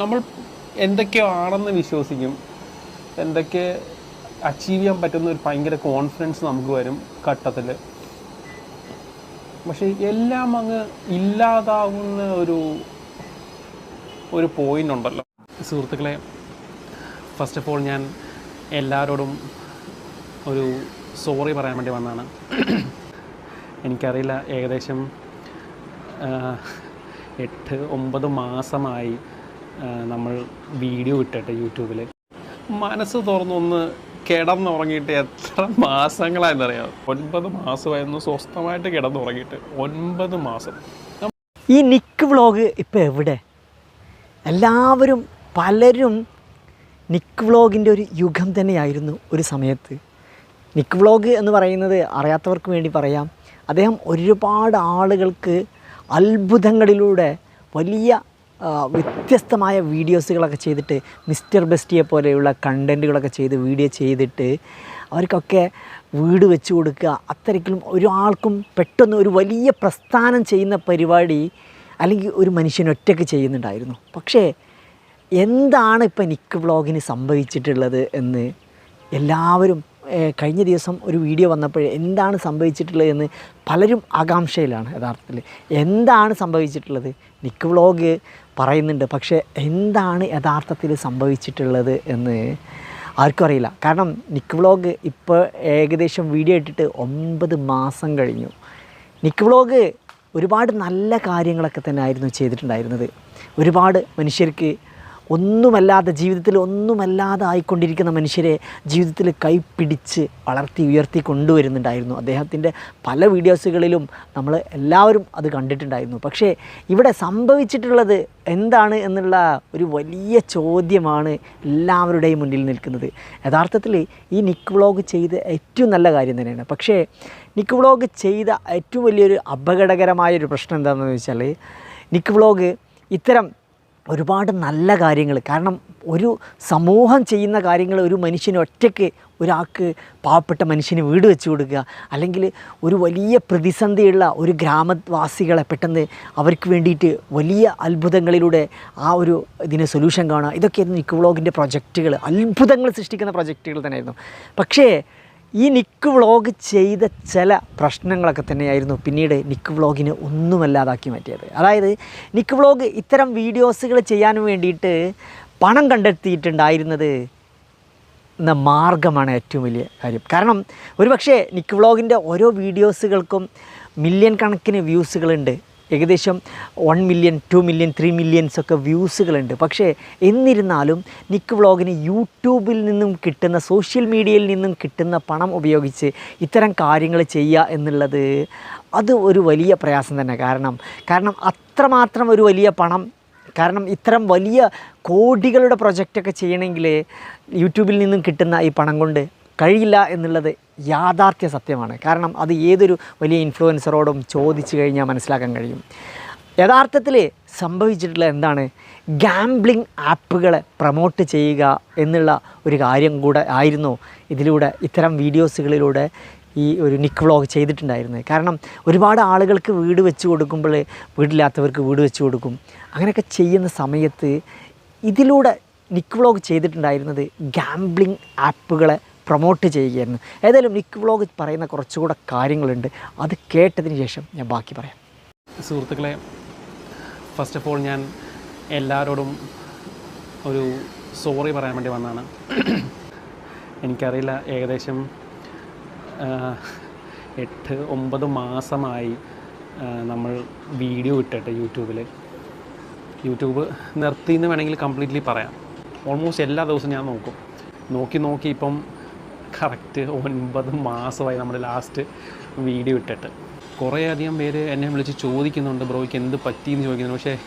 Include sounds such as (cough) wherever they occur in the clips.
നമ്മൾ എന്തൊക്കെയോ ആണെന്ന് വിശ്വസിക്കും. എന്തൊക്കെ അച്ചീവ് ചെയ്യാൻ പറ്റുന്ന ഒരു ഭയങ്കര കോൺഫിഡൻസ് നമുക്ക് വരും ഘട്ടത്തിൽ പക്ഷേ എല്ലാം അങ്ങ് ഇല്ലാതാവുന്ന ഒരു ഒരു പോയിന്റ് ഉണ്ടല്ലോ. സുഹൃത്തുക്കളെ ഫസ്റ്റ് ഓഫ് ഓൾ ഞാൻ എല്ലാവരോടും ഒരു സോറി പറയാൻ വേണ്ടി വന്നതാണ്. എനിക്കറിയില്ല ഏകദേശം എട്ട് ഒമ്പത് മാസമായി നമ്മൾ വീഡിയോ ഇട്ടിട്ട് യൂട്യൂബിൽ മനസ്സ് തുറന്നൊന്ന് കിടന്നുറങ്ങിയിട്ട് എത്ര മാസങ്ങളായെന്നറിയാം ഒൻപത് മാസമായിരുന്നു സ്വസ്ഥമായിട്ട് കിടന്നുറങ്ങിയിട്ട്. ഒൻപത് മാസം. ഈ നിക്ക് വ്ളോഗ് ഇപ്പോൾ എവിടെ? എല്ലാവരും പലരും നിക്ക് വ്ളോഗിന്റെ ഒരു യുഗം തന്നെയായിരുന്നു ഒരു സമയത്ത്. നിക്ക് വ്ളോഗ് എന്ന് പറയുന്നത് അറിയാത്തവർക്ക് വേണ്ടി പറയാം. അദ്ദേഹം ഒരുപാട് ആളുകൾക്ക് അത്ഭുതങ്ങളിലൂടെ വലിയ വ്യത്യസ്തമായ വീഡിയോസുകളൊക്കെ ചെയ്തിട്ട് മിസ്റ്റർ ബെസ്റ്റിയെ പോലെയുള്ള കണ്ടന്റുകളൊക്കെ ചെയ്ത് വീഡിയോ ചെയ്തിട്ട് അവർക്കൊക്കെ വീട് വെച്ച് കൊടുക്കുക. അത്രയ്ക്കും ഒരാൾക്കും പെട്ടെന്ന് ഒരു വലിയ പ്രസ്ഥാനം ചെയ്യുന്ന പരിപാടി അല്ലെങ്കിൽ ഒരു മനുഷ്യൻ ഒറ്റയ്ക്ക് ചെയ്യുന്നുണ്ടായിരുന്നു. പക്ഷേ എന്താണ് ഇപ്പം നിക്ക് വ്ളോഗിന് സംഭവിച്ചിട്ടുള്ളത് എന്ന് എല്ലാവരും കഴിഞ്ഞ ദിവസം ഒരു വീഡിയോ വന്നപ്പോൾ എന്താണ് സംഭവിച്ചിട്ടുള്ളത് എന്ന് പലരും ആകാംക്ഷയിലാണ് യഥാർത്ഥത്തിൽ. എന്താണ് സംഭവിച്ചിട്ടുള്ളത്? നിക്ക് വ്ളോഗ് പറയുന്നുണ്ട്. പക്ഷേ എന്താണ് യഥാർത്ഥത്തിൽ സംഭവിച്ചിട്ടുള്ളത് എന്ന് ആർക്കും അറിയില്ല. കാരണം നിക്ക് വ്ളോഗ് ഇപ്പോൾ ഏകദേശം വീഡിയോ ഇട്ടിട്ട് ഒമ്പത് മാസം കഴിഞ്ഞു. നിക്ക് വ്ളോഗ് ഒരുപാട് നല്ല കാര്യങ്ങളൊക്കെ തന്നെ ആയിരുന്നു ചെയ്തിട്ടുണ്ടായിരുന്നത്. ഒരുപാട് മനുഷ്യർക്ക് ഒന്നുമല്ലാതെ ജീവിതത്തിൽ ഒന്നുമല്ലാതെ ആയിക്കൊണ്ടിരിക്കുന്ന മനുഷ്യരെ ജീവിതത്തിൽ കൈപ്പിടിച്ച് വളർത്തി ഉയർത്തി കൊണ്ടുവരുന്നുണ്ടായിരുന്നു. അദ്ദേഹത്തിന്റെ പല വീഡിയോസുകളിലും നമ്മൾ എല്ലാവരും അത് കണ്ടിട്ടുണ്ടായിരുന്നു. പക്ഷേ ഇവിടെ സംഭവിച്ചിട്ടുള്ളത് എന്താണ് എന്നുള്ള ഒരു വലിയ ചോദ്യമാണ് എല്ലാവരുടെയും മുന്നിൽ നിൽക്കുന്നത്. യഥാർത്ഥത്തിൽ ഈ നിക്ക് വ്ളോഗ് ചെയ്ത് ഏറ്റവും നല്ല കാര്യം തന്നെയാണ്. പക്ഷേ നിക്ക് വ്ളോഗ് ചെയ്ത ഏറ്റവും വലിയൊരു അപകടകരമായ ഒരു പ്രശ്നം എന്താണെന്ന് വെച്ചാൽ നിക്ക് വ്ളോഗ് ഇത്തരം ഒരുപാട് നല്ല കാര്യങ്ങൾ. കാരണം ഒരു സമൂഹം ചെയ്യുന്ന കാര്യങ്ങൾ ഒരു മനുഷ്യന് ഒറ്റയ്ക്ക് ഒരാൾക്ക് പാവപ്പെട്ട മനുഷ്യന് വീട് വെച്ച് കൊടുക്കുക അല്ലെങ്കിൽ ഒരു വലിയ പ്രതിസന്ധിയുള്ള ഒരു ഗ്രാമവാസികളെ പെട്ടെന്ന് അവർക്ക് വേണ്ടിയിട്ട് വലിയ അത്ഭുതങ്ങളിലൂടെ ആ ഒരു ഇതിന് സൊല്യൂഷൻ കാണുക. ഇതൊക്കെയായിരുന്നു ഇക്കോളോഗിന്റെ പ്രൊജക്റ്റുകൾ അത്ഭുതങ്ങൾ സൃഷ്ടിക്കുന്ന പ്രൊജക്റ്റുകൾ തന്നെയായിരുന്നു. പക്ഷേ ഈ നിക്ക് വ്ളോഗ് ചെയ്ത ചില പ്രശ്നങ്ങളൊക്കെ തന്നെയായിരുന്നു പിന്നീട് നിക്ക് വ്ളോഗിനെ ഒന്നുമല്ലാതാക്കി മാറ്റിയത്. അതായത് നിക്ക് വ്ളോഗ് ഇത്തരം വീഡിയോസുകൾ ചെയ്യാൻ വേണ്ടിയിട്ട് പണം കണ്ടെത്തിയിട്ടുണ്ടായിരുന്നത് എന്ന മാർഗമാണ് ഏറ്റവും വലിയ കാര്യം. കാരണം ഒരുപക്ഷെ നിക്ക് വ്ളോഗിന്റെ ഓരോ വീഡിയോസുകൾക്കും മില്യൺ കണക്കിന് വ്യൂസുകളുണ്ട്. ഏകദേശം one million two million three millions ഒക്കെ വ്യൂസുകളുണ്ട്. പക്ഷേ എന്നിരുന്നാലും നിക്ക് വ്ളോഗിന് യൂട്യൂബിൽ നിന്നും കിട്ടുന്ന സോഷ്യൽ മീഡിയയിൽ നിന്നും കിട്ടുന്ന പണം ഉപയോഗിച്ച് ഇത്തരം കാര്യങ്ങൾ ചെയ്യുക എന്നുള്ളത് അത് ഒരു വലിയ പ്രയാസം തന്നെ. കാരണം കാരണം അത്രമാത്രം ഒരു വലിയ പണം കാരണം ഇത്തരം വലിയ കോടികളുടെ പ്രൊജക്റ്റൊക്കെ ചെയ്യണമെങ്കിൽ യൂട്യൂബിൽ നിന്നും കിട്ടുന്ന ഈ പണം കൊണ്ട് കഴിയില്ല എന്നുള്ളത് യാഥാർത്ഥ്യ സത്യമാണ്. കാരണം അത് ഏതൊരു വലിയ ഇൻഫ്ലുവൻസറോടും ചോദിച്ചു കഴിഞ്ഞാൽ മനസ്സിലാക്കാൻ കഴിയും. യഥാർത്ഥത്തിൽ സംഭവിച്ചിട്ടുള്ള എന്താണ്? ഗാംബ്ലിംഗ് ആപ്പുകളെ പ്രൊമോട്ട് ചെയ്യുക എന്നുള്ള ഒരു കാര്യം കൂടെ ആയിരുന്നു ഇതിലൂടെ ഇത്തരം വീഡിയോസുകളിലൂടെ ഈ ഒരു നിക്ക് വ്ളോഗ് ചെയ്തിട്ടുണ്ടായിരുന്നത്. കാരണം ഒരുപാട് ആളുകൾക്ക് വീട് വെച്ച് കൊടുക്കുമ്പോൾ വീടില്ലാത്തവർക്ക് വീട് വെച്ച് കൊടുക്കും. അങ്ങനെയൊക്കെ ചെയ്യുന്ന സമയത്ത് ഇതിലൂടെ നിക്ക് വ്ളോഗ് ചെയ്തിട്ടുണ്ടായിരുന്നത് ഗാംബ്ലിംഗ് ആപ്പുകളെ പ്രൊമോട്ട് ചെയ്യുകയായിരുന്നു. ഏതായാലും നിക്ക് വ്ളോഗ് പറയുന്ന കുറച്ചുകൂടെ കാര്യങ്ങളുണ്ട്. അത് കേട്ടതിന് ശേഷം ഞാൻ ബാക്കി പറയാം. സുഹൃത്തുക്കളെ ഫസ്റ്റ് ഓഫ് ഓൾ ഞാൻ എല്ലാവരോടും ഒരു സോറി പറയാൻ വേണ്ടി വന്നതാണ്. എനിക്കറിയില്ല ഏകദേശം എട്ട് ഒമ്പത് മാസമായി നമ്മൾ വീഡിയോ ഇട്ടിട്ട് യൂട്യൂബിൽ യൂട്യൂബ് നിർത്തി എന്ന് വേണമെങ്കിൽ കംപ്ലീറ്റ്ലി പറയാം. ഓൾമോസ്റ്റ് എല്ലാ ദിവസവും ഞാൻ നോക്കും. നോക്കി നോക്കി ഇപ്പം കറക്റ്റ് ഒൻപത് മാസമായി നമ്മുടെ ലാസ്റ്റ് വീഡിയോ ഇട്ടിട്ട്. കുറേയധികം പേര് എന്നെ വിളിച്ച് ചോദിക്കുന്നുണ്ട് ബ്രോയ്ക്ക് എന്ത് പറ്റിയെന്ന് ചോദിക്കുന്നുണ്ട്. പക്ഷേ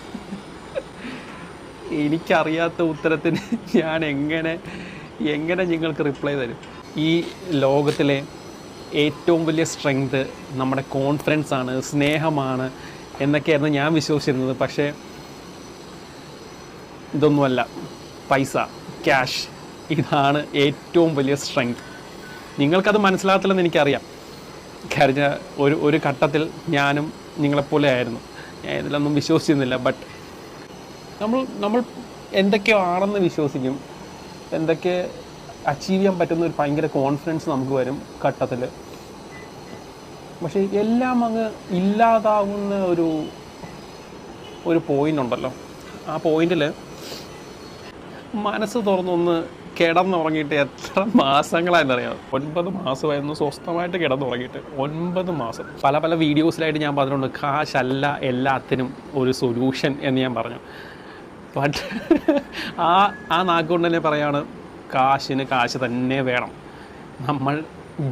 എനിക്കറിയാത്ത ഉത്തരത്തിന് ഞാൻ എങ്ങനെ എങ്ങനെ നിങ്ങൾക്ക് റിപ്ലൈ തരും? ഈ ലോകത്തിലെ ഏറ്റവും വലിയ സ്ട്രെങ്ത് നമ്മുടെ കോൺഫിഡൻസ് ആണ് സ്നേഹമാണ് എന്നൊക്കെയായിരുന്നു ഞാൻ വിശ്വസിച്ചിരുന്നത്. പക്ഷേ ഇതൊന്നുമല്ല. പൈസ ക്യാഷ് ഇതാണ് ഏറ്റവും വലിയ സ്ട്രെങ്ത് നിങ്ങൾക്കത് മനസ്സിലാകത്തില്ലെന്ന് എനിക്കറിയാം. കഴിഞ്ഞ ഒരു ഒരു ഘട്ടത്തിൽ ഞാനും നിങ്ങളെപ്പോലെ ആയിരുന്നു. ഞാൻ ഇതിലൊന്നും വിശ്വസിച്ചിരുന്നില്ല ബട്ട് നമ്മൾ നമ്മൾ എന്തൊക്കെയോ ആണെന്ന് വിശ്വസിക്കും. എന്തൊക്കെ അച്ചീവ് ചെയ്യാൻ പറ്റുന്ന ഒരു ഭയങ്കര കോൺഫിഡൻസ് നമുക്ക് വരും ഘട്ടത്തിൽ പക്ഷേ എല്ലാം അങ്ങ് ഇല്ലാതാവുന്ന ഒരു ഒരു പോയിന്റ് ഉണ്ടല്ലോ. ആ പോയിന്റിൽ മനസ്സ് തുറന്നൊന്ന് കിടന്നുറങ്ങിയിട്ട് എത്ര മാസങ്ങളായെന്നറിയാം ഒൻപത് മാസമായിരുന്നു സ്വസ്ഥമായിട്ട് കിടന്നുറങ്ങിയിട്ട്. ഒൻപത് മാസം. പല പല വീഡിയോസിലായിട്ട് ഞാൻ പറഞ്ഞിട്ടുണ്ട് കാശല്ല എല്ലാത്തിനും ഒരു സൊല്യൂഷൻ എന്ന് ഞാൻ പറഞ്ഞു. ബട്ട് ആ ആ നാക്കുകൊണ്ട് തന്നെ പറയാണ് കാശിന് കാശ് തന്നെ വേണം. നമ്മൾ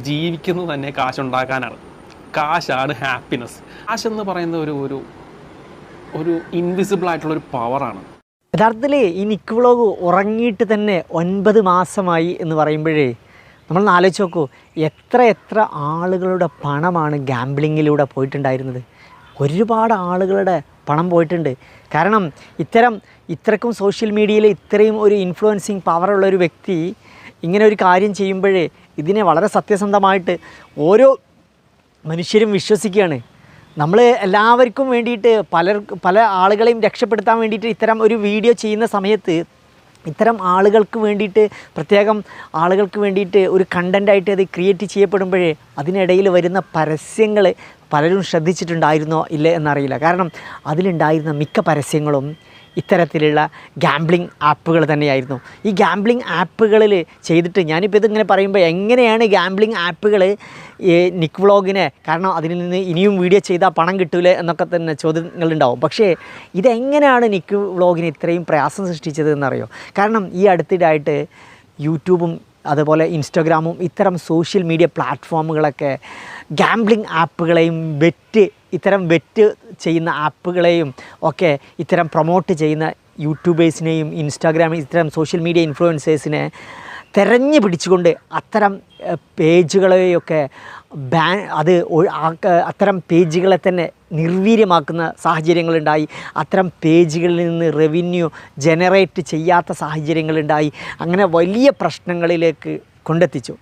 ജീവിക്കുന്നത് തന്നെ കാശുണ്ടാക്കാനാണ്. കാശാണ് ഹാപ്പിനെസ് കാശ് എന്ന് പറയുന്ന ഒരു ഒരു ഒരു ഇൻവിസിബിൾ ആയിട്ടുള്ള ഒരു പവറാണ് യഥാർത്ഥത്തിൽ ഈ നിക്ക് വ്ളോഗ് ഉറങ്ങിയിട്ട് തന്നെ ഒൻപത് മാസമായി എന്ന് പറയുമ്പോഴേ നമ്മൾ ആലോചിച്ച് നോക്കൂ എത്ര എത്ര ആളുകളുടെ പണമാണ് ഗാംബ്ലിങ്ങിലൂടെ പോയിട്ടുണ്ടായിരുന്നത്. ഒരുപാട് ആളുകളുടെ പണം പോയിട്ടുണ്ട്. കാരണം ഇത്തരം ഇത്രക്കും സോഷ്യൽ മീഡിയയിൽ ഇത്രയും ഒരു ഇൻഫ്ലുവൻസിങ് പവറുള്ള ഒരു വ്യക്തി ഇങ്ങനെ ഒരു കാര്യം ചെയ്യുമ്പോഴേ ഇതിനെ വളരെ സത്യസന്ധമായിട്ട് ഓരോ മനുഷ്യരും വിശ്വസിക്കുകയാണ്. നമ്മൾ എല്ലാവർക്കും വേണ്ടിയിട്ട് പല പല ആളുകളെയും രക്ഷപ്പെടുത്താൻ വേണ്ടിയിട്ട് ഇത്തരം ഒരു വീഡിയോ ചെയ്യുന്ന സമയത്ത് ഇത്തരം ആളുകൾക്ക് വേണ്ടിയിട്ട് പ്രത്യേകം ആളുകൾക്ക് വേണ്ടിയിട്ട് ഒരു കണ്ടന്റായിട്ട് അത് ക്രിയേറ്റ് ചെയ്യപ്പെടുമ്പോഴേ അതിനിടയിൽ വരുന്ന പരസ്യങ്ങൾ പലരും ശ്രദ്ധിച്ചിട്ടുണ്ടായിരുന്നോ ഇല്ല എന്നറിയില്ല. കാരണം അതിലുണ്ടായിരുന്ന മിക്ക പരസ്യങ്ങളും ഇത്തരത്തിലുള്ള ഗാംബ്ലിംഗ് ആപ്പുകൾ തന്നെയായിരുന്നു. ഈ ഗാംബ്ലിംഗ് ആപ്പുകളിൽ ചെയ്തിട്ട് ഞാനിപ്പോൾ ഇതിങ്ങനെ പറയുമ്പോൾ എങ്ങനെയാണ് ഗാംബ്ലിംഗ് ആപ്പുകൾ ഈ നിക് വ്ളോഗിനെ കാരണം അതിൽ നിന്ന് ഇനിയും വീഡിയോ ചെയ്താൽ പണം കിട്ടൂലേ എന്നൊക്കെ തന്നെ ചോദ്യങ്ങളുണ്ടാവും. പക്ഷേ ഇതെങ്ങനെയാണ് നിക്ക് വ്ളോഗിന് ഇത്രയും പ്രയാസം സൃഷ്ടിച്ചത് എന്നറിയോ? കാരണം ഈ അടുത്തിടായിട്ട് യൂട്യൂബും അതുപോലെ ഇൻസ്റ്റഗ്രാമും ഇത്തരം സോഷ്യൽ മീഡിയ പ്ലാറ്റ്ഫോമുകളൊക്കെ ഗാംബ്ലിംഗ് ആപ്പുകളെയും ബെറ്റ് ഇത്തരം ബെറ്റ് ചെയ്യുന്ന ആപ്പുകളെയും ഒക്കെ ഇത്തരം പ്രൊമോട്ട് ചെയ്യുന്ന യൂട്യൂബേഴ്സിനെയും ഇൻസ്റ്റാഗ്രാമിൽ ഇത്തരം സോഷ്യൽ മീഡിയ ഇൻഫ്ലുവൻസേഴ്സിനെ തെരഞ്ഞു പിടിച്ചുകൊണ്ട് അത്തരം പേജുകളെയൊക്കെ ബാൻ അത് അത്തരം പേജുകളെ തന്നെ നിർവീര്യമാക്കുന്ന സാഹചര്യങ്ങളുണ്ടായി. അത്തരം പേജുകളിൽ നിന്ന് റവന്യൂ ജനറേറ്റ് ചെയ്യാത്ത സാഹചര്യങ്ങളുണ്ടായി. അങ്ങനെ വലിയ പ്രശ്നങ്ങളിലേക്ക് കൊണ്ടെത്തിച്ചു.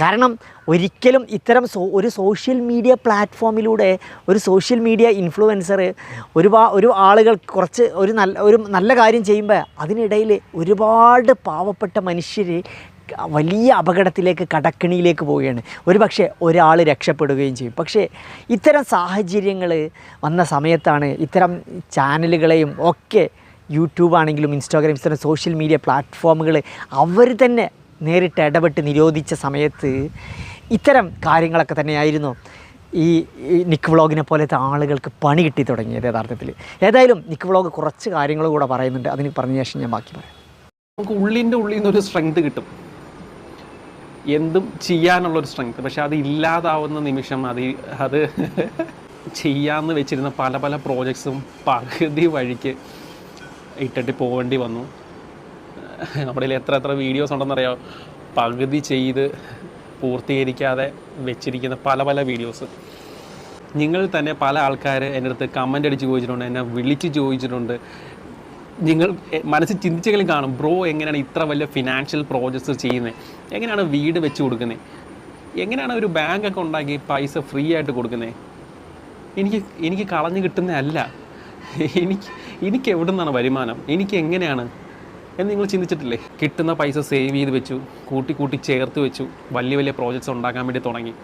കാരണം ഒരിക്കലും ഇത്തരം സോ ഒരു സോഷ്യൽ മീഡിയ പ്ലാറ്റ്ഫോമിലൂടെ ഒരു സോഷ്യൽ മീഡിയ ഇൻഫ്ലുവൻസർ ഒരുപാ ഒരു ആളുകൾ കുറച്ച് ഒരു നല്ല ഒരു നല്ല കാര്യം ചെയ്യുമ്പോൾ അതിനിടയിൽ ഒരുപാട് പാവപ്പെട്ട മനുഷ്യർ വലിയ അപകടത്തിലേക്ക് കടക്കിണിയിലേക്ക് പോവുകയാണ്. ഒരു പക്ഷേ ഒരാൾ രക്ഷപ്പെടുകയും ചെയ്യും. പക്ഷേ ഇത്തരം സാഹചര്യങ്ങൾ വന്ന സമയത്താണ് ഇത്തരം ചാനലുകളെയും ഒക്കെ യൂട്യൂബാണെങ്കിലും ഇൻസ്റ്റാഗ്രാം ഇത്തരം സോഷ്യൽ മീഡിയ പ്ലാറ്റ്ഫോമുകൾ അവർ തന്നെ നേരിട്ട് ഇടപെട്ട് നിരോധിച്ച സമയത്ത് ഇത്തരം കാര്യങ്ങളൊക്കെ തന്നെയായിരുന്നു ഈ നിക്ക് വ്ളോഗിനെ പോലത്തെ ആളുകൾക്ക് പണി കിട്ടി തുടങ്ങിയത് യഥാർത്ഥത്തിൽ. ഏതായാലും നിക്ക് വ്ളോഗ് കുറച്ച് കാര്യങ്ങൾ കൂടെ പറയുന്നുണ്ട്. അതിന് പറഞ്ഞ ശേഷം ഞാൻ ബാക്കി പറയാം. നമുക്ക് ഉള്ളിന്റെ ഉള്ളിൽ നിന്നൊരു സ്ട്രെങ്ത് കിട്ടും. എന്തും ചെയ്യാനുള്ളൊരു സ്ട്രെങ്ത് പക്ഷേ അത് ഇല്ലാതാവുന്ന നിമിഷം അത് അത് (laughs) ചെയ്യാമെന്ന് വെച്ചിരുന്ന പല പല പ്രോജക്ട്സും പകുതി വഴിക്ക് ഇട്ടിട്ട് പോകേണ്ടി വന്നു. നമ്മുടെ എത്ര എത്ര വീഡിയോസ് ഉണ്ടെന്നറിയാം? പകുതി ചെയ്ത് പൂർത്തീകരിക്കാതെ വെച്ചിരിക്കുന്ന പല പല വീഡിയോസ് നിങ്ങൾ തന്നെ പല ആൾക്കാർ എന്റെ അടുത്ത് കമന്റ് അടിച്ച് ചോദിച്ചിട്ടുണ്ട് എന്നെ വിളിച്ച് ചോദിച്ചിട്ടുണ്ട്. നിങ്ങൾ മനസ്സിൽ ചിന്തിച്ചെങ്കിലും കാണും ബ്രോ എങ്ങനെയാണ് ഇത്ര വലിയ ഫിനാൻഷ്യൽ പ്രോജക്ട്സ് ചെയ്യുന്നത് എങ്ങനെയാണ് വീട് വെച്ച് കൊടുക്കുന്നത് എങ്ങനെയാണ് ഒരു ബാങ്ക് ഒക്കെ ഉണ്ടാക്കി പൈസ ഫ്രീ ആയിട്ട് കൊടുക്കുന്നത് എനിക്ക് എനിക്ക് കളഞ്ഞു കിട്ടുന്നതല്ല. എനിക്ക് എനിക്ക് എവിടെ നിന്നാണ് വരുമാനം? എനിക്ക് എങ്ങനെയാണ് എന്ന് നിങ്ങൾ ചിന്തിച്ചിട്ടില്ലേ? കിട്ടുന്ന പൈസ സേവ് ചെയ്ത് വെച്ചു കൂട്ടി കൂട്ടി ചേർത്ത് വെച്ചു വലിയ വലിയ പ്രോജക്ട്സ് ഉണ്ടാക്കാൻ വേണ്ടി തുടങ്ങി.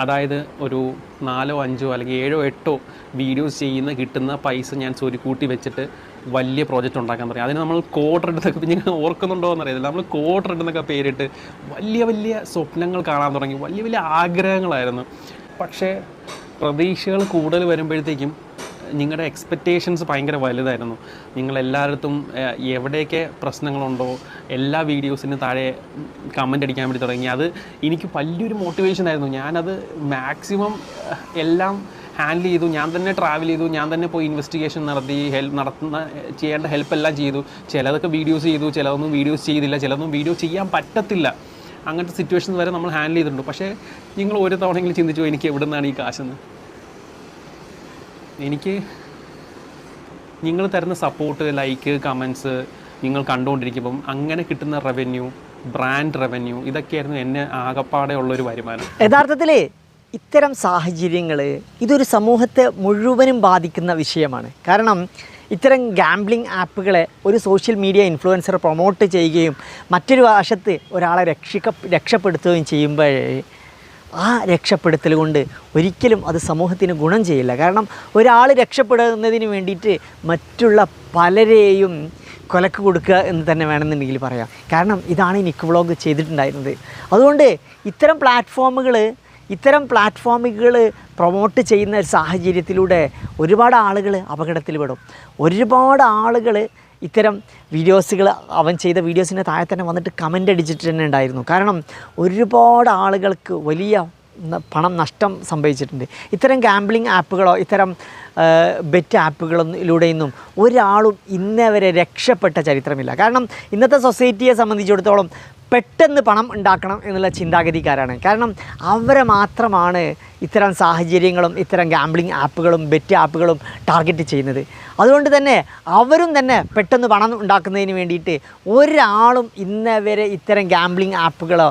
അതായത് ഒരു നാലോ അഞ്ചോ അല്ലെങ്കിൽ ഏഴോ എട്ടോ വീഡിയോസ് ചെയ്യുന്ന കിട്ടുന്ന പൈസ ഞാൻ ചൊരു കൂട്ടി വെച്ചിട്ട് വലിയ പ്രോജക്റ്റ് ഉണ്ടാക്കാൻ തുടങ്ങി. അതിന് നമ്മൾ കോഡർ എടുത്തൊക്കെ നിങ്ങൾ ഓർക്കുന്നുണ്ടോ എന്നറിയില്ല നമ്മൾ കോഡർ എടുത്തൊക്കെ പേരിട്ട് വലിയ വലിയ സ്വപ്നങ്ങൾ കാണാൻ തുടങ്ങി. വലിയ വലിയ ആഗ്രഹങ്ങളായിരുന്നു. പക്ഷേ പ്രതീക്ഷകൾ കൂടുതൽ വരുമ്പോഴത്തേക്കും നിങ്ങളുടെ എക്സ്പെക്റ്റേഷൻസ് ഭയങ്കര വലുതായിരുന്നു. നിങ്ങൾ എല്ലായിടത്തും എവിടെയൊക്കെ പ്രശ്നങ്ങളുണ്ടോ എല്ലാ വീഡിയോസിന് താഴെ കമന്റ് അടിക്കാൻ വേണ്ടി തുടങ്ങി. അത് എനിക്ക് വലിയൊരു മോട്ടിവേഷൻ ആയിരുന്നു. ഞാനത് മാക്സിമം എല്ലാം ഹാൻഡിൽ ചെയ്തു. ഞാൻ തന്നെ ട്രാവൽ ചെയ്തു. ഞാൻ തന്നെ പോയി ഇൻവെസ്റ്റിഗേഷൻ നടത്തി ഹെൽപ്പ് നടത്തുന്ന ചെയ്യേണ്ട ഹെൽപ്പ് എല്ലാം ചെയ്തു. ചിലതൊക്കെ വീഡിയോസ് ചെയ്തു ചിലതൊന്നും വീഡിയോസ് ചെയ്തില്ല ചിലതൊന്നും വീഡിയോ ചെയ്യാൻ പറ്റത്തില്ല. അങ്ങനത്തെ സിറ്റുവേഷൻസ് വരെ നമ്മൾ ഹാൻഡിൽ ചെയ്തിട്ടുണ്ട്. പക്ഷേ നിങ്ങൾ ഒരു തവണയെങ്കിലും ചിന്തിച്ചു എനിക്ക് എവിടെ നിന്നാണ് ഈ കാശെന്ന്? എനിക്ക് നിങ്ങൾ തരുന്ന സപ്പോർട്ട് ലൈക്ക് കമൻസ് നിങ്ങൾ കണ്ടുകൊണ്ടിരിക്കുമ്പം അങ്ങനെ കിട്ടുന്ന റവന്യൂ ബ്രാൻഡ് റവന്യൂ ഇതൊക്കെയായിരുന്നു എന്നെ ആകപ്പാടെ ഉള്ളൊരു വരുമാനം. യഥാർത്ഥത്തിൽ ഇത്തരം സാഹചര്യങ്ങൾ ഇതൊരു സമൂഹത്തെ മുഴുവനും ബാധിക്കുന്ന വിഷയമാണ്. കാരണം ഇത്തരം ഗാംബ്ലിംഗ് ആപ്പുകളെ ഒരു സോഷ്യൽ മീഡിയ ഇൻഫ്ലുവൻസർ പ്രൊമോട്ട് ചെയ്യുകയും മറ്റൊരു വശത്ത് ഒരാളെ രക്ഷിക്ക രക്ഷപ്പെടുത്തുകയും ചെയ്യുമ്പോഴേ ആ രക്ഷപ്പെടുത്തൽ കൊണ്ട് ഒരിക്കലും അത് സമൂഹത്തിന് ഗുണം ചെയ്യില്ല. കാരണം ഒരാൾ രക്ഷപ്പെടുന്നതിന് വേണ്ടിയിട്ട് മറ്റുള്ള പലരെയും കൊലക്ക് കൊടുക്കുക എന്ന് തന്നെ വേണമെന്നുണ്ടെങ്കിൽ പറയാം. കാരണം ഇതാണ് ഈ നിക്ക് വ്ളോഗ് ചെയ്തിട്ടുണ്ടായിരുന്നത്. അതുകൊണ്ട് ഇത്തരം പ്ലാറ്റ്ഫോമുകൾ ഇത്തരം പ്ലാറ്റ്ഫോമുകൾ പ്രൊമോട്ട് ചെയ്യുന്ന ഒരു സാഹചര്യത്തിലൂടെ ഒരുപാട് ആളുകൾ അപകടത്തിൽ പെടും ഒരുപാട് ആളുകൾ ഇത്തരം വീഡിയോസുകൾ അവൻ ചെയ്ത വീഡിയോസിന്റെ താഴെ തന്നെ വന്നിട്ട് കമന്റ് അടിച്ചിട്ട് തന്നെ ഉണ്ടായിരുന്നു. കാരണം ഒരുപാട് ആളുകൾക്ക് വലിയ പണം നഷ്ടം സംഭവിച്ചിട്ടുണ്ട്. ഇത്തരം ഗാംബ്ലിംഗ് ആപ്പുകളോ ഇത്തരം ബെറ്റ് ആപ്പുകളിലൂടെയൊന്നും ഒരാളും ഇന്നേ വരെ രക്ഷപ്പെട്ട ചരിത്രമില്ല. കാരണം ഇന്നത്തെ സൊസൈറ്റിയെ സംബന്ധിച്ചിടത്തോളം പെട്ടെന്ന് പണം ഉണ്ടാക്കണം എന്നുള്ള ചിന്താഗതിക്കാരാണ്. കാരണം അവരെ മാത്രമാണ് ഇത്തരം സാഹചര്യങ്ങളും ഇത്തരം ഗാംബ്ലിംഗ് ആപ്പുകളും ബെറ്റ് ആപ്പുകളും ടാർഗറ്റ് ചെയ്യുന്നത്. അതുകൊണ്ട് തന്നെ അവരും തന്നെ പെട്ടെന്ന് പണം ഉണ്ടാക്കുന്നതിന് വേണ്ടിയിട്ട് ഒരാളും ഇന്നവരെ ഇത്തരം ഗാംബ്ലിംഗ് ആപ്പുകളോ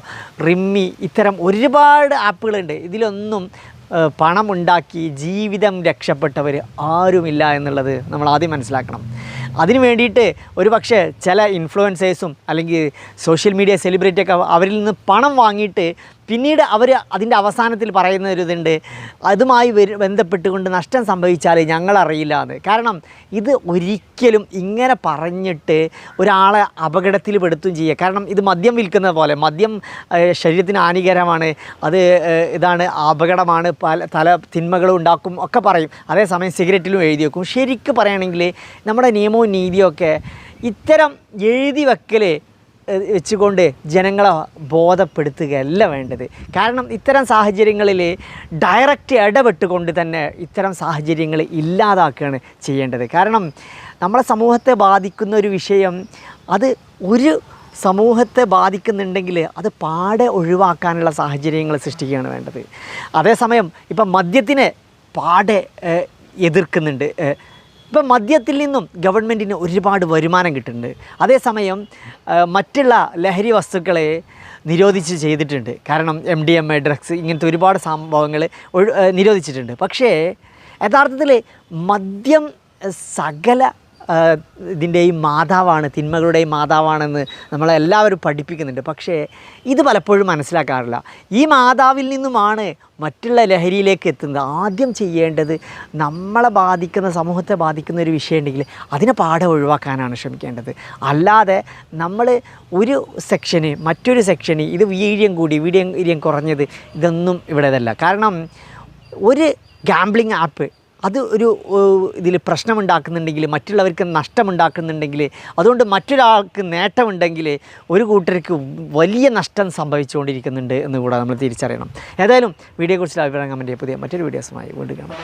റിമ്മി ഇത്തരം ഒരുപാട് ആപ്പുകളുണ്ട്. ഇതിലൊന്നും പണമുണ്ടാക്കി ജീവിതം രക്ഷപ്പെട്ടവർ ആരുമില്ല എന്നുള്ളത് നമ്മൾ ആദ്യം മനസ്സിലാക്കണം. അതിന് വേണ്ടിയിട്ട് ഒരു പക്ഷേ ചില ഇൻഫ്ലുവൻസേഴ്സും അല്ലെങ്കിൽ സോഷ്യൽ മീഡിയ സെലിബ്രിറ്റിയൊക്കെ അവരിൽ നിന്ന് പണം വാങ്ങിയിട്ട് പിന്നീട് അവർ അതിന്റെ അവസാനത്തിൽ പറയുന്ന ഒരു ഇതുണ്ട്. അതുമായി ബന്ധപ്പെട്ടുകൊണ്ട് നഷ്ടം സംഭവിച്ചാൽ ഞങ്ങളറിയില്ല എന്ന് കാരണം ഇത് ഒരിക്കലും ഇങ്ങനെ പറഞ്ഞിട്ട് ഒരാളെ അപകടത്തിൽ പെടുത്തും ചെയ്യുക കാരണം ഇത് മദ്യം വിൽക്കുന്ന പോലെ മദ്യം ശരീരത്തിന് ഹാനികരമാണ്. അത് ഇതാണ് അപകടമാണ്. പല തല തിന്മകളും ഉണ്ടാക്കും ഒക്കെ പറയും. അതേസമയം സിഗരറ്റിലും എഴുതി വെക്കും. ശരിക്കും പറയുകയാണെങ്കിൽ നമ്മുടെ നിയമവും നീതിയും ഒക്കെ ഇത്തരം എഴുതി വെക്കൽ വെച്ചുകൊണ്ട് ജനങ്ങളെ ബോധപ്പെടുത്തുകയല്ല വേണ്ടത്. കാരണം ഇത്തരം സാഹചര്യങ്ങളിൽ ഡയറക്റ്റ് ഇടപെട്ടുകൊണ്ട് തന്നെ ഇത്തരം സാഹചര്യങ്ങൾ ഇല്ലാതാക്കുകയാണ് ചെയ്യേണ്ടത്. കാരണം നമ്മളെ സമൂഹത്തെ ബാധിക്കുന്ന ഒരു വിഷയം അത് ഒരു സമൂഹത്തെ ബാധിക്കുന്നുണ്ടെങ്കിൽ അത് പാടെ ഒഴിവാക്കാനുള്ള സാഹചര്യങ്ങൾ സൃഷ്ടിക്കുകയാണ് വേണ്ടത്. അതേസമയം ഇപ്പം മദ്യത്തിനെ പാടെ എതിർക്കുന്നുണ്ട്. ഇപ്പം മദ്യത്തിൽ നിന്നും ഗവൺമെന്റിന് ഒരുപാട് വരുമാനം കിട്ടുന്നുണ്ട്. അതേസമയം മറ്റുള്ള ലഹരി വസ്തുക്കളെ നിരോധിച്ച് ചെയ്തിട്ടുണ്ട്. കാരണം M D M A drugs ഇങ്ങനത്തെ ഒരുപാട് സംഭവങ്ങൾ നിരോധിച്ചിട്ടുണ്ട്. പക്ഷേ യഥാർത്ഥത്തിൽ മദ്യം സകല ഇതിന്റെയും മാതാവാണ് തിന്മകളുടെയും മാതാവാണെന്ന് നമ്മളെല്ലാവരും പഠിപ്പിക്കുന്നുണ്ട്. പക്ഷേ ഇത് പലപ്പോഴും മനസ്സിലാക്കാറില്ല. ഈ മാതാവിൽ നിന്നുമാണ് മറ്റുള്ള ലഹരിയിലേക്ക് എത്തുന്നത്. ആദ്യം ചെയ്യേണ്ടത് നമ്മളെ ബാധിക്കുന്ന സമൂഹത്തെ ബാധിക്കുന്ന ഒരു വിഷയമുണ്ടെങ്കിൽ അതിനെ പാടെ ഒഴിവാക്കാനാണ് ശ്രമിക്കേണ്ടത്. അല്ലാതെ നമ്മൾ ഒരു സെക്ഷന് മറ്റൊരു സെക്ഷന് ഇത് വീര്യം കൂടി വീര്യം വീര്യം കുറഞ്ഞത് ഇതൊന്നും ഇവിടെ ഇതല്ല കാരണം ഒരു ഗാംബ്ലിംഗ് ആപ്പ് അത് ഒരു ഇതിൽ പ്രശ്നമുണ്ടാക്കുന്നുണ്ടെങ്കിൽ മറ്റുള്ളവർക്ക് നഷ്ടമുണ്ടാക്കുന്നുണ്ടെങ്കിൽ അതുകൊണ്ട് മറ്റൊരാൾക്ക് നേട്ടമുണ്ടെങ്കിൽ ഒരു കൂട്ടർക്ക് വലിയ നഷ്ടം സംഭവിച്ചുകൊണ്ടിരിക്കുന്നുണ്ട് എന്ന് കൂടെ നമ്മൾ തിരിച്ചറിയണം. ഏതായാലും വീഡിയോയെക്കുറിച്ചുള്ള അഭിപ്രായം കമന്റ് പുതിയ മറ്റൊരു വീഡിയോസുമായി വീണ്ടും കാണാം.